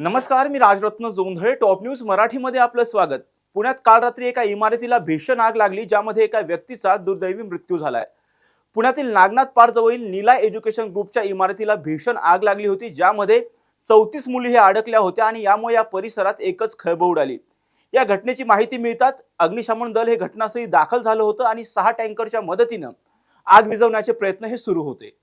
नमस्कार मी Rajratna Jondhale top news मराठीमध्ये आपलं स्वागत. पुण्यात काल रात्री एका इमारतीला भीषण आग लागली ज्यामध्ये एका व्यक्तीचा दुर्दैवी मृत्यू झालाय. पुण्यातील नागनाथ पारजवळील नीला एज्युकेशन ग्रुपच्या इमारतीला भीषण आग लागली होती ज्यामध्ये चौतीस मुली हे अडकल्या होत्या आणि यामुळे या परिसरात एकच खळबळ उडाली. या घटनेची माहिती मिळतात अग्निशमन दल हे घटनास्थळी दाखल झालं होतं आणि सहा टँकरच्या मदतीनं आग विझवण्याचे प्रयत्न हे सुरू होते.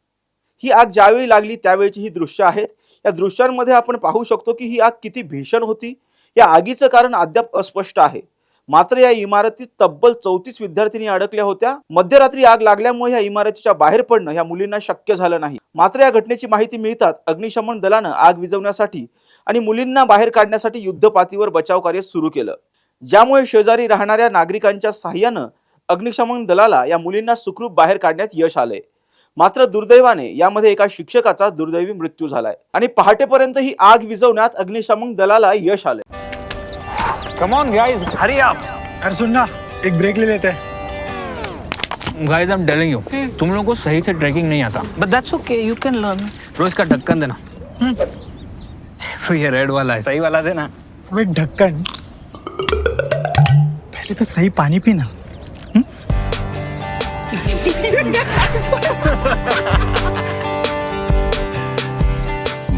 ही आग ज्यावेळी लागली त्यावेळची ही दृश्य आहेत. या दृश्यांमध्ये आपण पाहू शकतो की ही आग किती भीषण होती. या आगीचं कारण अद्याप अस्पष्ट आहे. मात्र या इमारतीत तब्बल चौतीस विद्यार्थिनी अडकल्या होत्या. मध्यरात्री आग लागल्यामुळे या इमारतीच्या बाहेर पडणं या मुलींना शक्य झालं नाही. मात्र या घटनेची माहिती मिळतात अग्निशमन दलानं आग विझवण्यासाठी आणि मुलींना बाहेर काढण्यासाठी युद्धपातीवर बचाव कार्य सुरू केलं. ज्यामुळे शेजारी राहणाऱ्या नागरिकांच्या सहाय्यानं अग्निशमन दलाला या मुलींना सुखरूप बाहेर काढण्यात यश आलंय. मात्र दुर्दैवाने यामध्ये एका शिक्षकाचा दुर्दैवी मृत्यू झालाय. आणि पहाटेपर्यंत ही आग विझवण्यात अग्निशमन दलाला यश आलंय. Come on guys hurry up अरे सुन ना एक ब्रेक ले लेते. हैं guys I am telling you तुम लोगों को सही से ट्रैकिंग नहीं आता. But that's okay, you can learn. रोज का ढक्कन देना. ये रेड वाला है सही वाला देना. अबे ढक्कन पहले तो सही पानी पीना.